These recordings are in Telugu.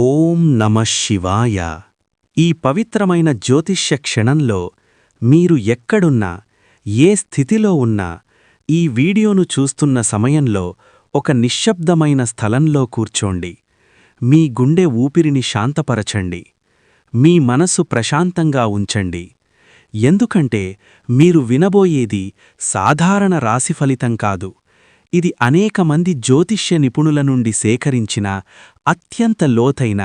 ఓం నమ శివాయ. ఈ పవిత్రమైన జ్యోతిష్య క్షణంలో మీరు ఎక్కడున్నా ఏ స్థితిలో ఉన్నా ఈ వీడియోను చూస్తున్న సమయంలో ఒక నిశ్శబ్దమైన స్థలంలో కూర్చోండి. మీ గుండె ఊపిరిని శాంతపరచండి. మీ మనసు ప్రశాంతంగా ఉంచండి. ఎందుకంటే మీరు వినబోయేది సాధారణ రాశి ఫలితం కాదు. ఇది అనేక మంది జ్యోతిష్య నిపుణుల నుండి సేకరించిన అత్యంత లోతైన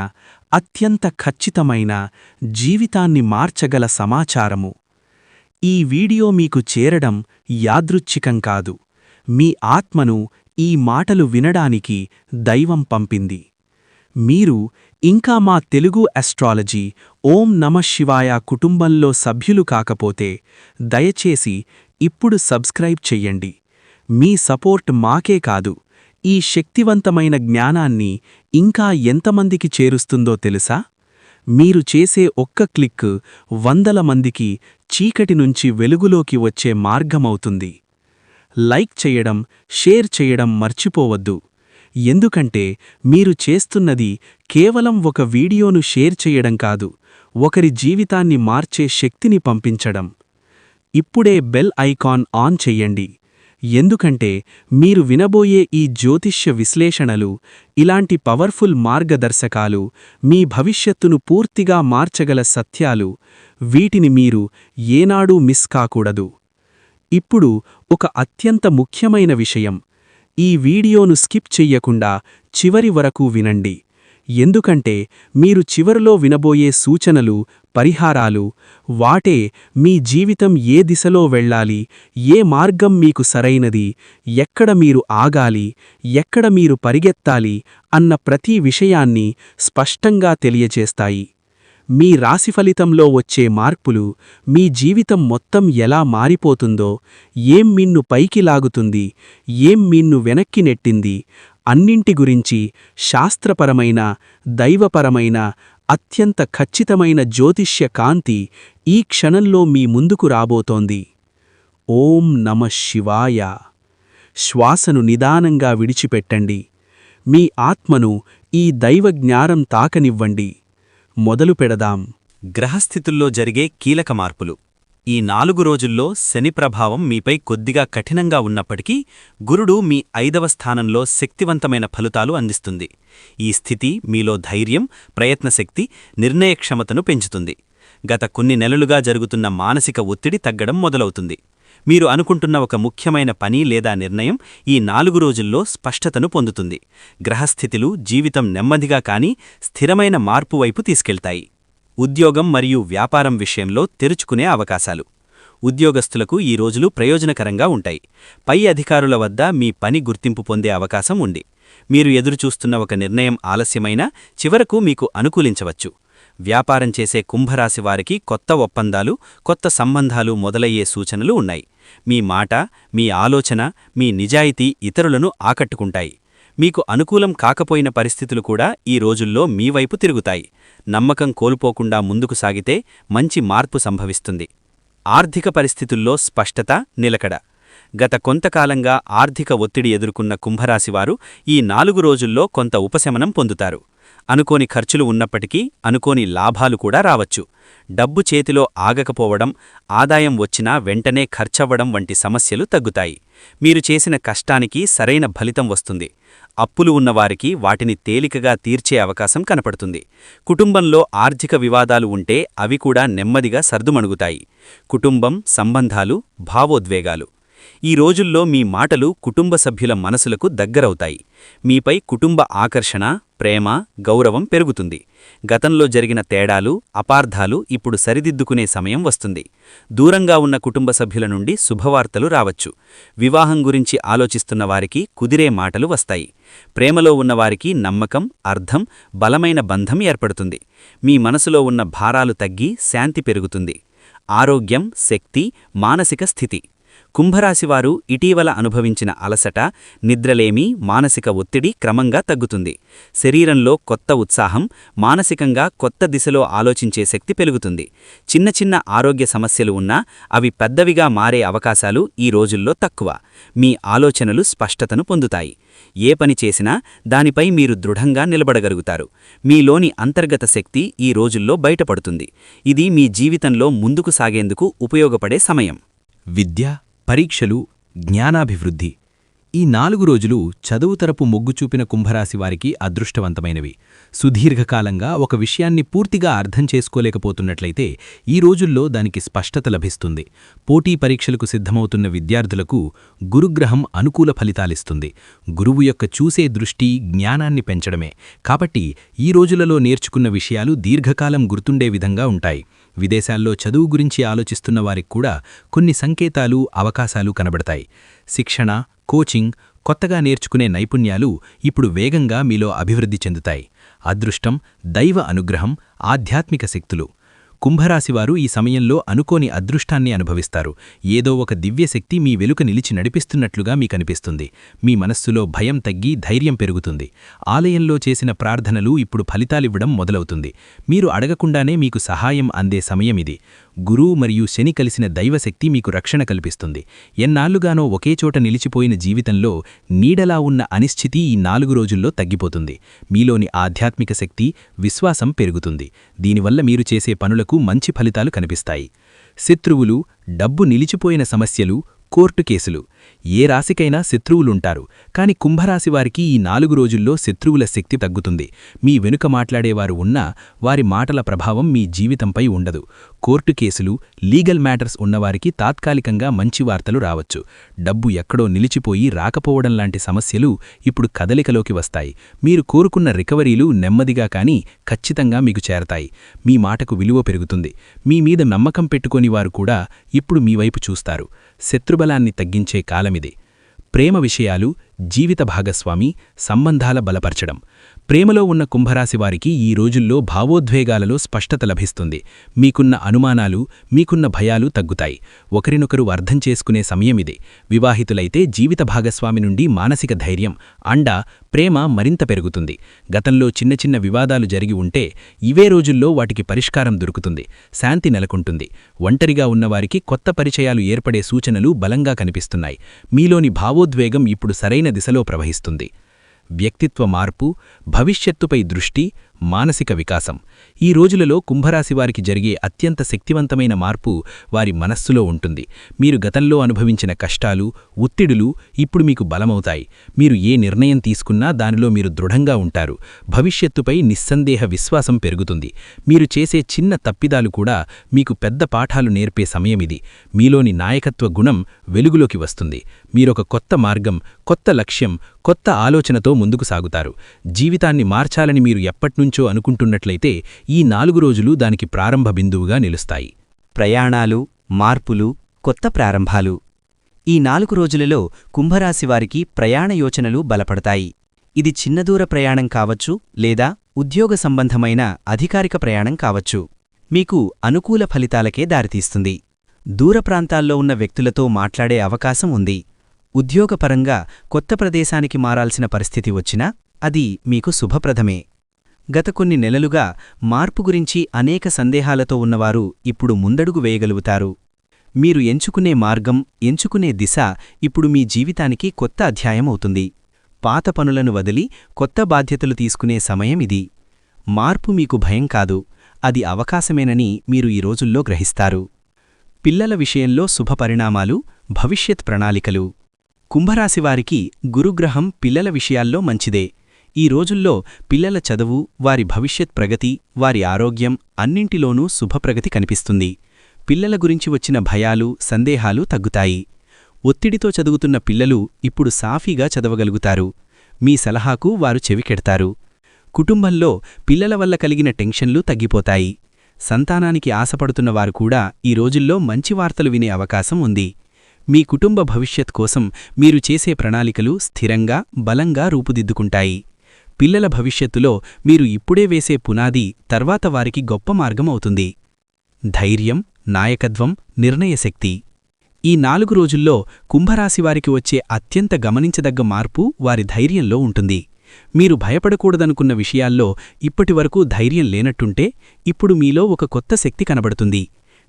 అత్యంత ఖచ్చితమైన జీవితాన్ని మార్చగల సమాచారము. ఈ వీడియో మీకు చేరడం యాదృచ్ఛికం కాదు. మీ ఆత్మను ఈ మాటలు వినడానికి దైవం పంపింది. మీరు ఇంకా మా తెలుగు అస్ట్రాలజీ ఓం నమ శివాయ కుటుంబంలో సభ్యులు కాకపోతే దయచేసి ఇప్పుడు సబ్స్క్రైబ్ చెయ్యండి. మీ సపోర్ట్ మాకే కాదు. ఈ శక్తివంతమైన జ్ఞానాన్ని ఇంకా ఎంతమందికి చేరుస్తుందో తెలుసా? మీరు చేసే ఒక్క క్లిక్ వందల మందికి చీకటి నుంచి వెలుగులోకి వచ్చే మార్గమవుతుంది. లైక్ చేయడం షేర్ చేయడం మర్చిపోవద్దు. ఎందుకంటే మీరు చేస్తున్నది కేవలం ఒక వీడియోను షేర్ చేయడం కాదు ఒకరి జీవితాన్ని మార్చే శక్తిని పంపించడం. ఇప్పుడే బెల్ ఐకాన్ ఆన్ చెయ్యండి ఎందుకంటే మీరు వినబోయే ఈ జ్యోతిష్య విశ్లేషణలు ఇలాంటి పవర్ఫుల్ మార్గదర్శకాలు మీ భవిష్యత్తును పూర్తిగా మార్చగల సత్యాలు వీటిని మీరు ఏనాడూ మిస్ కాకూడదు. ఇప్పుడు ఒక అత్యంత ముఖ్యమైన విషయం. ఈ వీడియోను స్కిప్ చెయ్యకుండా చివరి వరకు వినండి. ఎందుకంటే మీరు చివరిలో వినబోయే సూచనలు పరిహారాలు వాటే మీ జీవితం ఏ దిశలో వెళ్ళాలి ఏ మార్గం మీకు సరైనది ఎక్కడ మీరు ఆగాలి ఎక్కడ మీరు పరిగెత్తాలి అన్న ప్రతి విషయాన్ని స్పష్టంగా తెలియచేస్తాయి. మీ రాశి ఫలితంలో వచ్చే మార్పులు మీ జీవితం మొత్తం ఎలా మారిపోతుందో ఏం మిన్ను పైకి లాగుతుంది ఏం మిన్ను వెనక్కి నెట్టింది అన్నింటి గురించి శాస్త్రపరమైన దైవపరమైన అత్యంత ఖచ్చితమైన జ్యోతిష్య కాంతి ఈ క్షణంలో మీ ముందుకు రాబోతోంది. ఓం నమ శివాయ. శ్వాసను నిదానంగా విడిచిపెట్టండి. మీ ఆత్మను ఈ దైవజ్ఞానం తాకనివ్వండి. మొదలు పెడదాం. గ్రహస్థితుల్లో జరిగే కీలక మార్పులు. ఈ నాలుగు రోజుల్లో శని ప్రభావం మీపై కొద్దిగా కఠినంగా ఉన్నప్పటికీ గురుడు మీ ఐదవ స్థానంలో శక్తివంతమైన ఫలితాలు అందిస్తుంది. ఈ స్థితి మీలో ధైర్యం ప్రయత్నశక్తి నిర్ణయక్షమతను పెంచుతుంది. గత కొన్ని నెలలుగా జరుగుతున్న మానసిక ఒత్తిడి తగ్గడం మొదలవుతుంది. మీరు అనుకుంటున్న ఒక ముఖ్యమైన పని లేదా నిర్ణయం ఈ నాలుగు రోజుల్లో స్పష్టతను పొందుతుంది. గ్రహస్థితులు జీవితం నెమ్మదిగా కాని స్థిరమైన మార్పు వైపు తీసుకెళ్తాయి. ఉద్యోగం మరియు వ్యాపారం విషయంలో తెరుచుకునే అవకాశాలు. ఉద్యోగస్తులకు ఈ రోజులు ప్రయోజనకరంగా ఉంటాయి. పై అధికారుల వద్ద మీ పని గుర్తింపు పొందే అవకాశం ఉంది. మీరు ఎదురుచూస్తున్న ఒక నిర్ణయం ఆలస్యమైనా చివరకు మీకు అనుకూలించవచ్చు. వ్యాపారం చేసే కుంభరాశి వారికి కొత్త ఒప్పందాలు కొత్త సంబంధాలు మొదలయ్యే సూచనలు ఉన్నాయి. మీ మాట మీ ఆలోచన మీ నిజాయితీ ఇతరులను ఆకట్టుకుంటాయి. మీకు అనుకూలం కాకపోయిన పరిస్థితులు కూడా ఈ రోజుల్లో మీ వైపు తిరుగుతాయి. నమ్మకం కోల్పోకుండా ముందుకు సాగితే మంచి మార్పు సంభవిస్తుంది. ఆర్థిక పరిస్థితుల్లో స్పష్టత నిలకడ. గత కొంతకాలంగా ఆర్థిక ఒత్తిడి ఎదుర్కొన్న కుంభరాశివారు ఈ నాలుగు రోజుల్లో కొంత ఉపశమనం పొందుతారు. అనుకోని ఖర్చులు ఉన్నప్పటికీ అనుకోని లాభాలు కూడా రావచ్చు. డబ్బు చేతిలో ఆగకపోవడం ఆదాయం వచ్చినా వెంటనే ఖర్చవ్వడం వంటి సమస్యలు తగ్గుతాయి. మీరు చేసిన కష్టానికి సరైన ఫలితం వస్తుంది. అప్పులు ఉన్నవారికి వాటిని తేలికగా తీర్చే అవకాశం కనపడుతుంది. కుటుంబంలో ఆర్థిక వివాదాలు ఉంటే అవి కూడా నెమ్మదిగా సర్దుమణుగుతాయి. కుటుంబం సంబంధాలు భావోద్వేగాలు. ఈ రోజుల్లో మీ మాటలు కుటుంబ సభ్యుల మనసులకు దగ్గరవుతాయి. మీపై కుటుంబ ఆకర్షణ ప్రేమ గౌరవం పెరుగుతుంది. గతంలో జరిగిన తేడాలు అపార్థాలు ఇప్పుడు సరిదిద్దుకునే సమయం వస్తుంది. దూరంగా ఉన్న కుటుంబ సభ్యుల నుండి శుభవార్తలు రావచ్చు. వివాహం గురించి ఆలోచిస్తున్న వారికి కుదిరే మాటలు వస్తాయి. ప్రేమలో ఉన్నవారికి నమ్మకం అర్థం బలమైన బంధం ఏర్పడుతుంది. మీ మనసులో ఉన్న భారాలు తగ్గి శాంతి పెరుగుతుంది. ఆరోగ్యం శక్తి మానసిక స్థితి. కుంభరాశివారు ఇటీవల అనుభవించిన అలసట నిద్రలేమి మానసిక ఒత్తిడి క్రమంగా తగ్గుతుంది. శరీరంలో కొత్త ఉత్సాహం మానసికంగా కొత్త దిశలో ఆలోచించే శక్తి పెరుగుతుంది. చిన్న చిన్న ఆరోగ్య సమస్యలు ఉన్నా అవి పెద్దవిగా మారే అవకాశాలు ఈ రోజుల్లో తక్కువ. మీ ఆలోచనలు స్పష్టతను పొందుతాయి. ఏ పని చేసినా దానిపై మీరు దృఢంగా నిలబడగలుగుతారు. మీలోని అంతర్గత శక్తి ఈ రోజుల్లో బయటపడుతుంది. ఇది మీ జీవితంలో ముందుకు సాగేందుకు ఉపయోగపడే సమయం. విద్య పరీక్షలు జ్ఞానాభివృద్ధి. ఈ నాలుగు రోజులు చదువు తరపు మొగ్గు చూపిన కుంభరాశి వారికి అదృష్టవంతమైనవి. సుదీర్ఘకాలంగా ఒక విషయాన్ని పూర్తిగా అర్థం చేసుకోలేకపోతున్నట్లయితే ఈ రోజుల్లో దానికి స్పష్టత లభిస్తుంది. పోటీ పరీక్షలకు సిద్ధమవుతున్న విద్యార్థులకు గురుగ్రహం అనుకూల ఫలితాలిస్తుంది. గురువు యొక్క చూసే దృష్టి జ్ఞానాన్ని పెంచడమే. కాబట్టి ఈ రోజులలో నేర్చుకున్న విషయాలు దీర్ఘకాలం గుర్తుండే విధంగా ఉంటాయి. విదేశాల్లో చదువు గురించి ఆలోచిస్తున్న వారికి కూడా కొన్ని సంకేతాలు అవకాశాలు కనబడతాయి. శిక్షణ కోచింగ్ కొత్తగా నేర్చుకునే నైపుణ్యాలు ఇప్పుడు వేగంగా మీలో అభివృద్ధి చెందుతాయి. అదృష్టం దైవ అనుగ్రహం ఆధ్యాత్మిక శక్తులు. కుంభరాశివారు ఈ సమయంలో అనుకోని అదృష్టాన్ని అనుభవిస్తారు. ఏదో ఒక దివ్యశక్తి మీ వెలుక నిలిచి నడిపిస్తున్నట్లుగా మీకనిపిస్తుంది. మీ మనస్సులో భయం తగ్గి ధైర్యం పెరుగుతుంది. ఆలయంలో చేసిన ప్రార్థనలు ఇప్పుడు ఫలితాలివ్వడం మొదలవుతుంది. మీరు అడగకుండానే మీకు సహాయం అందే సమయమిది గురువు మరియు శని కలిసిన దైవశక్తి మీకు రక్షణ కల్పిస్తుంది. ఎన్నాళ్ళుగానో ఒకేచోట నిలిచిపోయిన జీవితంలో నీడలా ఉన్న అనిశ్చితి ఈ నాలుగు రోజుల్లో తగ్గిపోతుంది. మీలోని ఆధ్యాత్మిక శక్తి విశ్వాసం పెరుగుతుంది. దీనివల్ల మీరు చేసే పనులకు మంచి ఫలితాలు కనిపిస్తాయి. శత్రువులు డబ్బు నిలిచిపోయిన సమస్యలు కోర్టు కేసులు. ఏ రాశికైనా శత్రువులుంటారు. కాని కుంభరాశివారికి ఈ నాలుగు రోజుల్లో శత్రువుల శక్తి తగ్గుతుంది. మీ వెనుక మాట్లాడేవారు ఉన్నా వారి మాటల ప్రభావం మీ జీవితంపై ఉండదు. కోర్టు కేసులు లీగల్ మ్యాటర్స్ ఉన్నవారికి తాత్కాలికంగా మంచి వార్తలు రావచ్చు. డబ్బు ఎక్కడో నిలిచిపోయి రాకపోవడం లాంటి సమస్యలు ఇప్పుడు కదలికలోకి వస్తాయి. మీరు కోరుకున్న రికవరీలు నెమ్మదిగా కానీ ఖచ్చితంగా మీకు చేరతాయి. మీ మాటకు విలువ పెరుగుతుంది. మీ మీద నమ్మకం పెట్టుకోని వారు కూడా ఇప్పుడు మీ వైపు చూస్తారు. శత్రుబలాన్ని తగ్గించే కాలమిది. ప్రేమ విషయాలు జీవిత భాగస్వామి సంబంధాల బలపరచడం. ప్రేమలో ఉన్న కుంభరాశి వారికి ఈ రోజుల్లో భావోద్వేగాలలో స్పష్టత లభిస్తుంది. మీకున్న అనుమానాలు మీకున్న భయాలు తగ్గుతాయి. ఒకరినొకరు అర్థం చేసుకునే సమయమిది వివాహితులైతే జీవిత భాగస్వామి నుండి మానసిక ధైర్యం అండ ప్రేమ మరింత పెరుగుతుంది. గతంలో చిన్న చిన్న వివాదాలు జరిగి ఉంటే ఇవే రోజుల్లో వాటికి పరిష్కారం దొరుకుతుంది. శాంతి నెలకొంటుంది. ఒంటరిగా ఉన్నవారికి కొత్త పరిచయాలు ఏర్పడే సూచనలు బలంగా కనిపిస్తున్నాయి. మీలోని భావోద్వేగం ఇప్పుడు సరైన దిశలో ప్రవహిస్తుంది. వ్యక్తిత్వ మార్పు భవిష్యత్తుపై దృష్టి మానసిక వికాసం. ఈ రోజులలో కుంభరాశివారికి జరిగే అత్యంత శక్తివంతమైన మార్పు వారి మనస్సులో ఉంటుంది. మీరు గతంలో అనుభవించిన కష్టాలు ఒత్తిడులు ఇప్పుడు మీకు బలమవుతాయి. మీరు ఏ నిర్ణయం తీసుకున్నా దానిలో మీరు దృఢంగా ఉంటారు. భవిష్యత్తుపై నిస్సందేహ విశ్వాసం పెరుగుతుంది. మీరు చేసే చిన్న తప్పిదాలు కూడా మీకు పెద్ద పాఠాలు నేర్పే సమయమిది మీలోని నాయకత్వ గుణం వెలుగులోకి వస్తుంది. మీరొక కొత్త మార్గం కొత్త లక్ష్యం కొత్త ఆలోచనతో ముందుకు సాగుతారు. జీవితాన్ని మార్చాలని మీరు ఎప్పటినుంచి అనుకుంటున్నట్లయితే ఈ నాలుగు రోజులు దానికి ప్రారంభ బిందువుగా నిలుస్తాయి. ప్రయాణాలు మార్పులు కొత్త ప్రారంభాలు. ఈ నాలుగు రోజులలో కుంభరాశివారికి ప్రయాణ యోచనలు బలపడతాయి. ఇది చిన్నదూర ప్రయాణం కావచ్చు లేదా ఉద్యోగ సంబంధమైన అధికారిక ప్రయాణం కావచ్చు. మీకు అనుకూల ఫలితాలకే దారితీస్తుంది. దూర ప్రాంతాల్లో ఉన్న వ్యక్తులతో మాట్లాడే అవకాశం ఉంది. ఉద్యోగపరంగా కొత్త ప్రదేశానికి మారాల్సిన పరిస్థితి వచ్చినా అది మీకు శుభప్రదమే. గత కొన్ని నెలలుగా మార్పు గురించి అనేక సందేహాలతో ఉన్నవారు ఇప్పుడు ముందడుగు వేయగలుగుతారు. మీరు ఎంచుకునే మార్గం ఎంచుకునే దిశ ఇప్పుడు మీ జీవితానికి కొత్త అధ్యాయం అవుతుంది. పాత పనులను వదిలి కొత్త బాధ్యతలు తీసుకునే సమయం ఇది. మార్పు మీకు భయం కాదు అది అవకాశమేనని మీరు ఈ రోజుల్లో గ్రహిస్తారు. పిల్లల విషయంలో శుభపరిణామాలు భవిష్యత్ ప్రణాళికలు. కుంభరాశివారికి గురుగ్రహం పిల్లల విషయాల్లో మంచిదే. ఈ రోజుల్లో పిల్లల చదువు వారి భవిష్యత్ ప్రగతి వారి ఆరోగ్యం అన్నింటిలోనూ శుభప్రగతి కనిపిస్తుంది. పిల్లల గురించి వచ్చిన భయాలు సందేహాలు తగ్గుతాయి. ఒత్తిడితో చదువుతున్న పిల్లలు ఇప్పుడు సాఫీగా చదవగలుగుతారు. మీ సలహాకు వారు చెవికెడతారు కుటుంబంలో పిల్లల వల్ల కలిగిన టెన్షన్లు తగ్గిపోతాయి. సంతానానికి ఆశపడుతున్నవారు కూడా ఈ రోజుల్లో మంచి వార్తలు వినే అవకాశం ఉంది. మీ కుటుంబ భవిష్యత్ కోసం మీరు చేసే ప్రణాళికలు స్థిరంగా బలంగా రూపుదిద్దుకుంటాయి. పిల్లల భవిష్యత్తులో మీరు ఇప్పుడే వేసే పునాది తర్వాత వారికి గొప్ప మార్గం అవుతుంది ధైర్యం నాయకత్వం నిర్ణయశక్తి. ఈ నాలుగు రోజుల్లో కుంభరాశివారికి వచ్చే అత్యంత గమనించదగ్గ మార్పు వారి ధైర్యంలో ఉంటుంది. మీరు భయపడకూడదనుకున్న విషయాల్లో ఇప్పటివరకు ధైర్యం లేనట్టుంటే ఇప్పుడు మీలో ఒక కొత్త శక్తి కనబడుతుంది.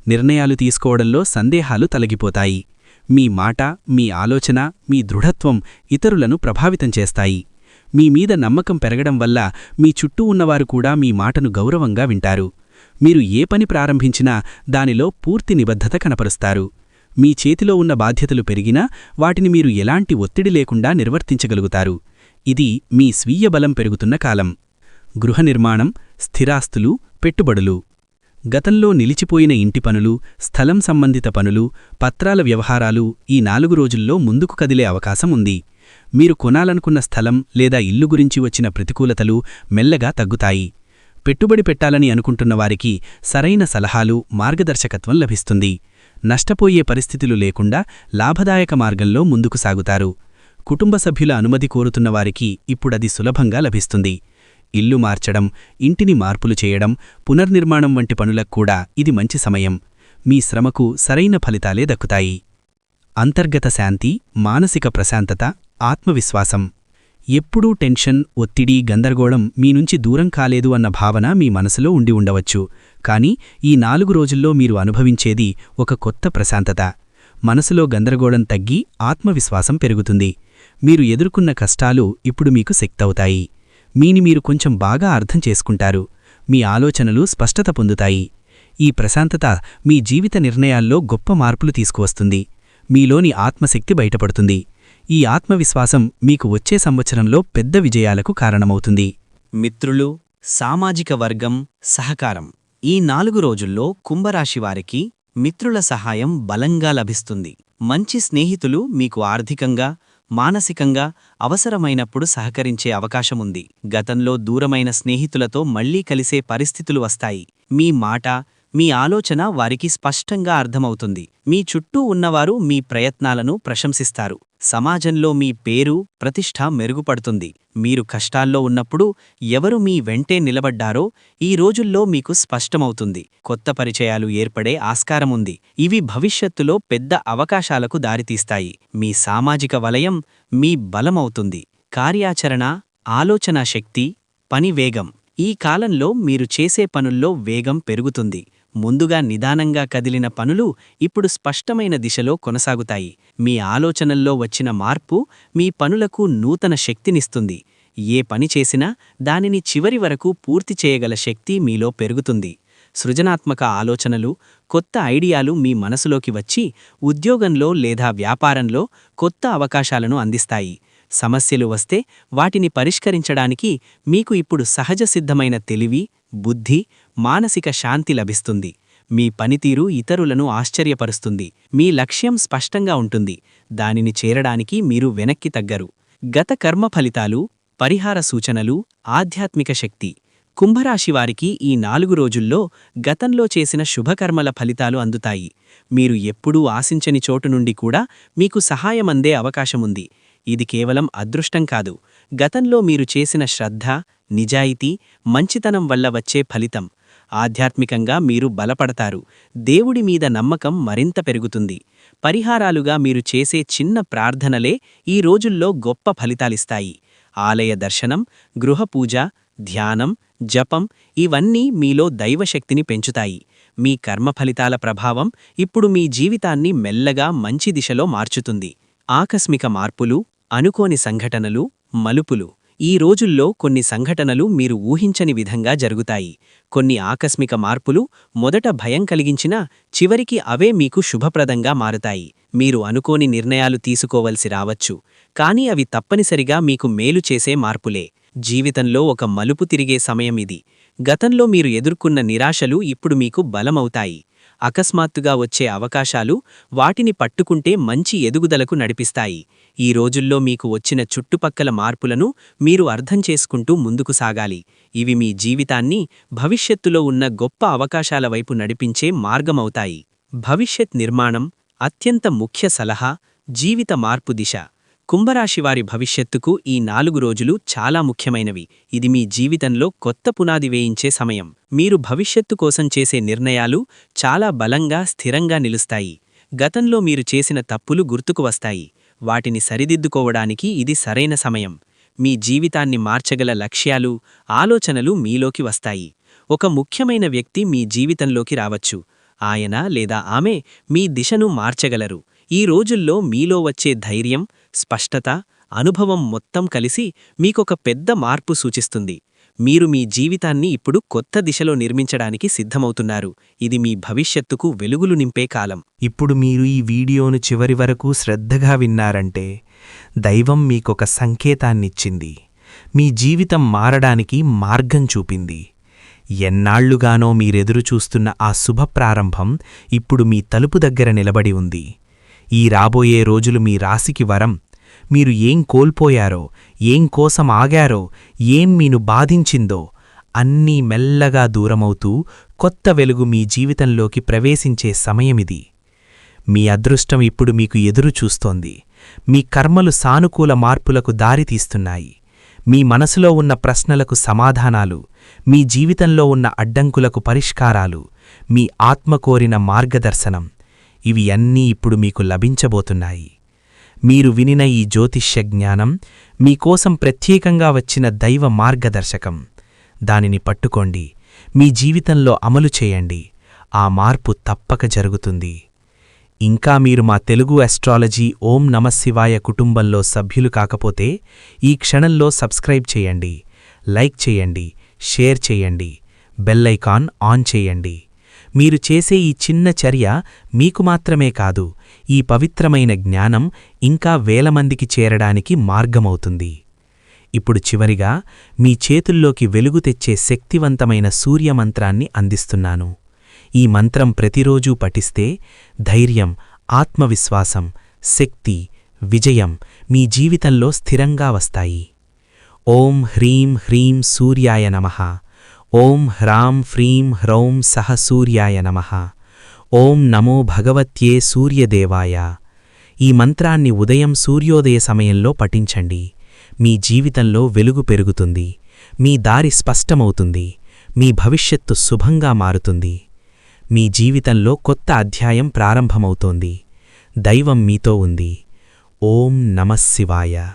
నిర్ణయాలు తీసుకోవడంలో సందేహాలు తొలగిపోతాయి. మీ మాట మీ ఆలోచన మీ దృఢత్వం ఇతరులను ప్రభావితం చేస్తాయి. మీ మీద నమ్మకం పెరగడం వల్ల మీ చుట్టూ ఉన్నవారు కూడా మీ మాటను గౌరవంగా వింటారు. మీరు ఏ పని ప్రారంభించినా దానిలో పూర్తి నిబద్ధత కనపరుస్తారు. మీ చేతిలో ఉన్న బాధ్యతలు పెరిగినా వాటిని మీరు ఎలాంటి ఒత్తిడి లేకుండా నిర్వర్తించగలుగుతారు. ఇది మీ స్వీయ బలం పెరుగుతున్న కాలం. గృహ నిర్మాణం స్థిరాస్తులు పెట్టుబడులు. గతంలో నిలిచిపోయిన ఇంటి పనులు స్థలం సంబంధిత పనులు పత్రాల వ్యవహారాలు ఈ నాలుగు రోజుల్లో ముందుకు కదిలే అవకాశం ఉంది. మీరు కొనాలనుకున్న స్థలం లేదా ఇల్లు గురించి వచ్చిన ప్రతికూలతలు మెల్లగా తగ్గుతాయి. పెట్టుబడి పెట్టాలని అనుకుంటున్న వారికి సరైన సలహాలు మార్గదర్శకత్వం లభిస్తుంది. నష్టపోయే పరిస్థితులు లేకుండా లాభదాయక మార్గంలో ముందుకు సాగుతారు. కుటుంబ సభ్యుల అనుమతి కోరుతున్న వారికి ఇప్పుడది సులభంగా లభిస్తుంది. ఇల్లు మార్చడం ఇంటిని మార్పులు చేయడం పునర్నిర్మాణం వంటి పనులకు కూడా ఇది మంచి సమయం. మీ శ్రమకు సరైన ఫలితాలే దక్కుతాయి. అంతర్గత శాంతి మానసిక ప్రశాంతత ఆత్మవిశ్వాసం. ఎప్పుడూ టెన్షన్ ఒత్తిడి గందరగోళం మీ నుంచి దూరం కాలేదు అన్న భావన మీ మనసులో ఉండి ఉండవచ్చు. కానీ ఈ నాలుగు రోజుల్లో మీరు అనుభవించేది ఒక కొత్త ప్రశాంతత. మనసులో గందరగోళం తగ్గి ఆత్మవిశ్వాసం పెరుగుతుంది. మీరు ఎదుర్కొన్న కష్టాలు ఇప్పుడు మీకు శక్తవుతాయి. మీని మీరు కొంచెం బాగా అర్థం చేసుకుంటారు. మీ ఆలోచనలు స్పష్టత పొందుతాయి. ఈ ప్రశాంతత మీ జీవిత నిర్ణయాల్లో గొప్ప మార్పులు తీసుకువస్తుంది. మీలోని ఆత్మశక్తి బయటపడుతుంది. ఈ ఆత్మవిశ్వాసం మీకు వచ్చే సంవత్సరంలో పెద్ద విజయాలకు కారణమవుతుంది. మిత్రులు సామాజిక వర్గం సహకారం. ఈ నాలుగు రోజుల్లో కుంభరాశివారికి మిత్రుల సహాయం బలంగా లభిస్తుంది. మంచి స్నేహితులు మీకు ఆర్థికంగా మానసికంగా అవసరమైనప్పుడు సహకరించే అవకాశముంది. గతంలో దూరమైన స్నేహితులతో మళ్ళీ కలిసే పరిస్థితులు వస్తాయి. మీ మాట మీ ఆలోచన వారికి స్పష్టంగా అర్థమవుతుంది. మీ చుట్టూ ఉన్నవారు మీ ప్రయత్నాలను ప్రశంసిస్తారు. సమాజంలో మీ పేరు ప్రతిష్ఠ మెరుగుపడుతుంది. మీరు కష్టాల్లో ఉన్నప్పుడు ఎవరు మీ వెంటే నిలబడ్డారో ఈ రోజుల్లో మీకు స్పష్టమవుతుంది. కొత్త పరిచయాలు ఏర్పడే ఆస్కారముంది ఇవి భవిష్యత్తులో పెద్ద అవకాశాలకు దారితీస్తాయి. మీ సామాజిక వలయం మీ బలమవుతుంది. కార్యాచరణ ఆలోచనా శక్తి పని వేగం. ఈ కాలంలో మీరు చేసే పనుల్లో వేగం పెరుగుతుంది. ముందుగా నిదానంగా కదిలిన పనులు ఇప్పుడు స్పష్టమైన దిశలో కొనసాగుతాయి. మీ ఆలోచనల్లో వచ్చిన మార్పు మీ పనులకు నూతన శక్తినిస్తుంది. ఏ పని చేసినా దానిని చివరి వరకు పూర్తి చేయగల శక్తి మీలో పెరుగుతుంది. సృజనాత్మక ఆలోచనలు కొత్త ఐడియాలు మీ మనసులోకి వచ్చి ఉద్యోగంలో లేదా వ్యాపారంలో కొత్త అవకాశాలను అందిస్తాయి. సమస్యలు వస్తే వాటిని పరిష్కరించడానికి మీకు ఇప్పుడు సహజసిద్ధమైన తెలివి బుద్ధి మానసిక శాంతి లభిస్తుంది. మీ పనితీరు ఇతరులను ఆశ్చర్యపరుస్తుంది. మీ లక్ష్యం స్పష్టంగా ఉంటుంది. దానిని చేరడానికి మీరు వెనక్కి తగ్గరు. గత కర్మ ఫలితాలు పరిహార సూచనలు ఆధ్యాత్మిక శక్తి. కుంభరాశివారికి ఈ నాలుగు రోజుల్లో గతంలో చేసిన శుభకర్మల ఫలితాలు అందుతాయి. మీరు ఎప్పుడూ ఆశించని చోటు నుండి కూడా మీకు సహాయమందే అవకాశముంది ఇది కేవలం అదృష్టం కాదు. గతంలో మీరు చేసిన శ్రద్ధ నిజాయితీ మంచితనం వల్ల వచ్చే ఫలితం. ఆధ్యాత్మికంగా మీరు బలపడతారు. దేవుడి మీద నమ్మకం మరింత పెరుగుతుంది. పరిహారాలుగా మీరు చేసే చిన్న ప్రార్థనలే ఈ రోజుల్లో గొప్ప ఫలితాలిస్తాయి. ఆలయ దర్శనం గృహపూజ ధ్యానం జపం ఇవన్నీ మీలో దైవశక్తిని పెంచుతాయి. మీ కర్మ ఫలితాల ప్రభావం ఇప్పుడు మీ జీవితాన్ని మెల్లగా మంచి దిశలో మార్చుతుంది. ఆకస్మిక మార్పులు అనుకోని సంఘటనలు మలుపులు. ఈ రోజుల్లో కొన్ని సంఘటనలు మీరు ఊహించని విధంగా జరుగుతాయి. కొన్ని ఆకస్మిక మార్పులు మొదట భయం కలిగించినా చివరికి అవే మీకు శుభప్రదంగా మారుతాయి. మీరు అనుకోని నిర్ణయాలు తీసుకోవలసి రావచ్చు. కానీ అవి తప్పనిసరిగా మీకు మేలు చేసే మార్పులే. జీవితంలో ఒక మలుపు తిరిగే సమయం ఇది. గతంలో మీరు ఎదుర్కొన్న నిరాశలు ఇప్పుడు మీకు బలమవుతాయి. అకస్మాత్తుగా వచ్చే అవకాశాలు వాటిని పట్టుకుంటే మంచి ఎదుగుదలకు నడిపిస్తాయి. ఈ రోజుల్లో మీకు వచ్చిన చుట్టుపక్కల మార్పులను మీరు అర్థం చేసుకుంటూ ముందుకు సాగాలి. ఇవి మీ జీవితాన్ని భవిష్యత్తులో ఉన్న గొప్ప అవకాశాల వైపు నడిపించే మార్గమవుతాయి. భవిష్యత్ నిర్మాణం అత్యంత ముఖ్య సలహా జీవిత మార్పు దిశ. కుంభరాశివారి భవిష్యత్తుకు ఈ నాలుగు రోజులు చాలా ముఖ్యమైనవి. ఇది మీ జీవితంలో కొత్త పునాది వేయించే సమయం. మీరు భవిష్యత్తు కోసం చేసే నిర్ణయాలు చాలా బలంగా స్థిరంగా నిలుస్తాయి. గతంలో మీరు చేసిన తప్పులు గుర్తుకు వస్తాయి. వాటిని సరిదిద్దుకోవడానికి ఇది సరైన సమయం. మీ జీవితాన్ని మార్చగల లక్ష్యాలు ఆలోచనలు మీలోకి వస్తాయి. ఒక ముఖ్యమైన వ్యక్తి మీ జీవితంలోకి రావచ్చు. ఆయన లేదా ఆమె మీ దిశను మార్చగలరు. ఈ రోజుల్లో మీలో వచ్చే ధైర్యం స్పష్టత అనుభవం మొత్తం కలిసి మీకొక పెద్ద మార్పు సూచిస్తుంది. మీరు మీ జీవితాన్ని ఇప్పుడు కొత్త దిశలో నిర్మించడానికి సిద్ధమవుతున్నారు. ఇది మీ భవిష్యత్తుకు వెలుగులు నింపే కాలం. ఇప్పుడు మీరు ఈ వీడియోను చివరి వరకు శ్రద్ధగా విన్నారంటే దైవం మీకొక సంకేతాన్నిచ్చింది. మీ జీవితం మారడానికి మార్గం చూపింది. ఎన్నాళ్ళుగానో మీరెదురుచూస్తున్న ఆ శుభ ప్రారంభం ఇప్పుడు మీ తలుపు దగ్గర నిలబడి ఉంది. ఈ రాబోయే రోజులు మీ రాశికి వరం. మీరు ఏం కోల్పోయారో ఏం కోసం ఆగారో ఏం మీను బాధించిందో అన్నీ మెల్లగా దూరమవుతూ కొత్త వెలుగు మీ జీవితంలోకి ప్రవేశించే సమయమిది. మీ అదృష్టం ఇప్పుడు మీకు ఎదురు చూస్తోంది. మీ కర్మలు సానుకూల మార్పులకు దారితీస్తున్నాయి మీ మనసులో ఉన్న ప్రశ్నలకు సమాధానాలు మీ జీవితంలో ఉన్న అడ్డంకులకు పరిష్కారాలు మీ ఆత్మ కోరిన మార్గదర్శనం ఇవి అన్నీ ఇప్పుడు మీకు లభించబోతున్నాయి. మీరు వినిన ఈ జ్యోతిష్య జ్ఞానం మీకోసం ప్రత్యేకంగా వచ్చిన దైవ మార్గదర్శకం. దానిని పట్టుకోండి. మీ జీవితంలో అమలు చేయండి. ఆ మార్పు తప్పక జరుగుతుంది. ఇంకా మీరు మా తెలుగు అస్ట్రాలజీ ఓం నమశివాయ కుటుంబంలో సభ్యులు కాకపోతే ఈ క్షణంలో సబ్స్క్రైబ్ చేయండి. లైక్ చేయండి. షేర్ చేయండి. బెల్లైకాన్ ఆన్ చేయండి. మీరు చేసే ఈ చిన్న చర్య మీకు మాత్రమే కాదు. ఈ పవిత్రమైన జ్ఞానం ఇంకా వేలమందికి చేరడానికి మార్గమవుతుంది. ఇప్పుడు చివరిగా మీ చేతుల్లోకి వెలుగు తెచ్చే శక్తివంతమైన సూర్యమంత్రాన్ని అందిస్తున్నాను. ఈ మంత్రం ప్రతిరోజూ పఠిస్తే ధైర్యం ఆత్మవిశ్వాసం శక్తి విజయం మీ జీవితంలో స్థిరంగా వస్తాయి. ఓం హ్రీం హ్రీం సూర్యాయ నమః. ఓం హ్రాం ఫ్రీం హ్రౌం సహ సూర్యాయ నమః. ఓం నమో భగవత్యే సూర్యదేవాయ. ఈ మంత్రాన్ని ఉదయం సూర్యోదయ సమయంలో పఠించండి. మీ జీవితంలో వెలుగు పెరుగుతుంది. మీ దారి స్పష్టమవుతుంది. మీ భవిష్యత్తు శుభంగా మారుతుంది. మీ జీవితంలో కొత్త అధ్యాయం ప్రారంభమవుతోంది. దైవం మీతో ఉంది. ఓం నమశివాయ